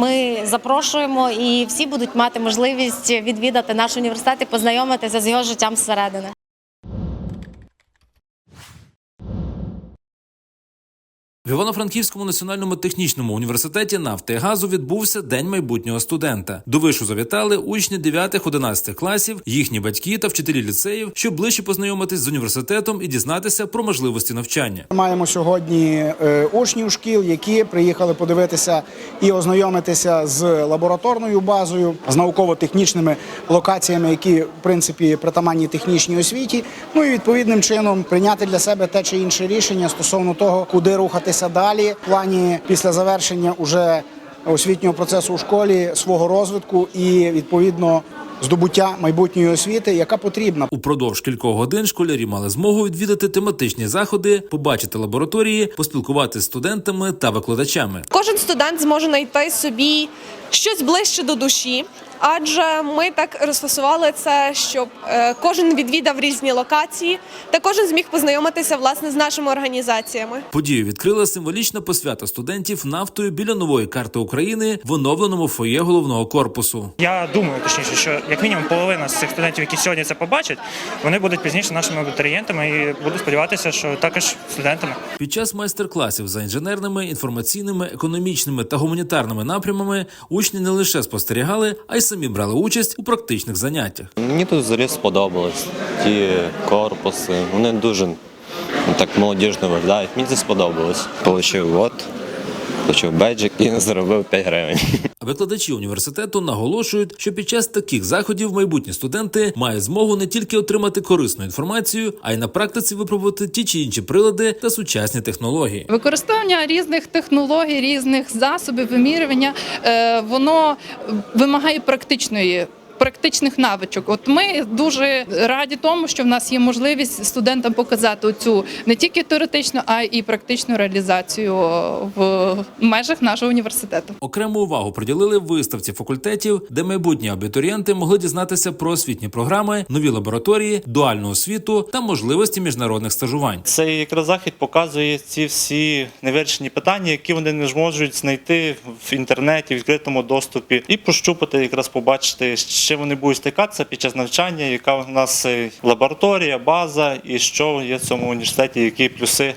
ми запрошуємо і всі будуть мати можливість відвідати наш університет і познайомитися з його життям зсередини. В Івано-Франківському національному технічному університеті нафти газу відбувся День майбутнього студента. До вишу завітали учні 9-11 класів, їхні батьки та вчителі ліцеїв, щоб ближче познайомитись з університетом і дізнатися про можливості навчання. Маємо сьогодні е, учнів шкіл, які приїхали подивитися і ознайомитися з лабораторною базою, з науково-технічними локаціями, які в принципі притаманні технічній освіті. Ну і відповідним чином прийняти для себе те чи інше рішення стосовно того, куди рухатися далі в плані після завершення уже освітнього процесу у школі свого розвитку і відповідно здобуття майбутньої освіти, яка потрібна. Упродовж кількох годин школярі мали змогу відвідати тематичні заходи, побачити лабораторії, поспілкуватися з студентами та викладачами. Кожен студент зможе знайти собі щось ближче до душі, адже ми так розфасували це, щоб е, кожен відвідав різні локації та кожен зміг познайомитися власне з нашими організаціями. Подію відкрила символічна посвята студентів нафтою біля нової карти України в оновленому фоє головного корпусу. Я думаю, точніше, що як мінімум половина з цих студентів, які сьогодні це побачать, вони будуть пізніше нашими абітурієнтами і буду сподіватися, що також студентами. Під час майстер-класів за інженерними, інформаційними, економічними та гуманітарними напрямами учні не лише спостерігали, а й самі брали участь у практичних заняттях. Мені тут взагалі сподобалось. Ті корпуси, вони дуже так молодіжно виглядають. Мені це сподобалось. Получив от, получив беджик і заробив 5 гривень. Викладачі університету наголошують, що під час таких заходів майбутні студенти мають змогу не тільки отримати корисну інформацію, а й на практиці випробувати ті чи інші прилади та сучасні технології. Використання різних технологій, різних засобів вимірювання, е, воно вимагає практичної. Практичних навичок, от ми дуже раді тому, що в нас є можливість студентам показати цю не тільки теоретичну, а й практичну реалізацію в межах нашого університету. Окрему увагу приділили виставці факультетів, де майбутні абітурієнти могли дізнатися про освітні програми, нові лабораторії, дуальну освіту та можливості міжнародних стажувань. Цей якраз захід показує ці всі невирішені питання, які вони не зможуть знайти в інтернеті, в відкритому доступі, і прощупати, якраз побачити, з чим вони будуть стикатися під час навчання, яка у нас е, лабораторія, база і що є в цьому університеті, які плюси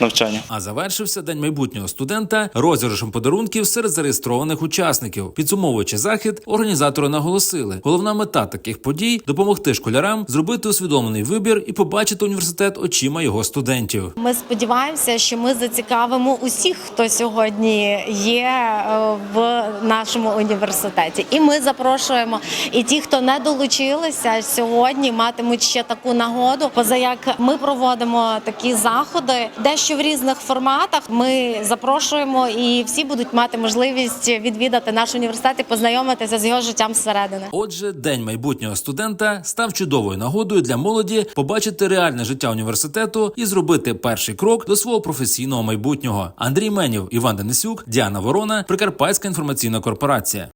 навчання. А завершився день майбутнього студента розіграшем подарунків серед зареєстрованих учасників. Підсумовуючи захід, організатори наголосили, головна мета таких подій допомогти школярам зробити усвідомлений вибір і побачити університет очима його студентів. Ми сподіваємося, що ми зацікавимо усіх, хто сьогодні є е, в нашому університеті. І ми запрошуємо і ті, хто не долучилися сьогодні, матимуть ще таку нагоду. Поза як ми проводимо такі заходи, дещо в різних форматах. Ми запрошуємо і всі будуть мати можливість відвідати наш університет і познайомитися з його життям зсередини. Отже, день майбутнього студента став чудовою нагодою для молоді побачити реальне життя університету і зробити перший крок до свого професійного майбутнього. Андрій Менів, Іван Денисюк, Діана Ворона, Прикарпатська інформаційна корпорація.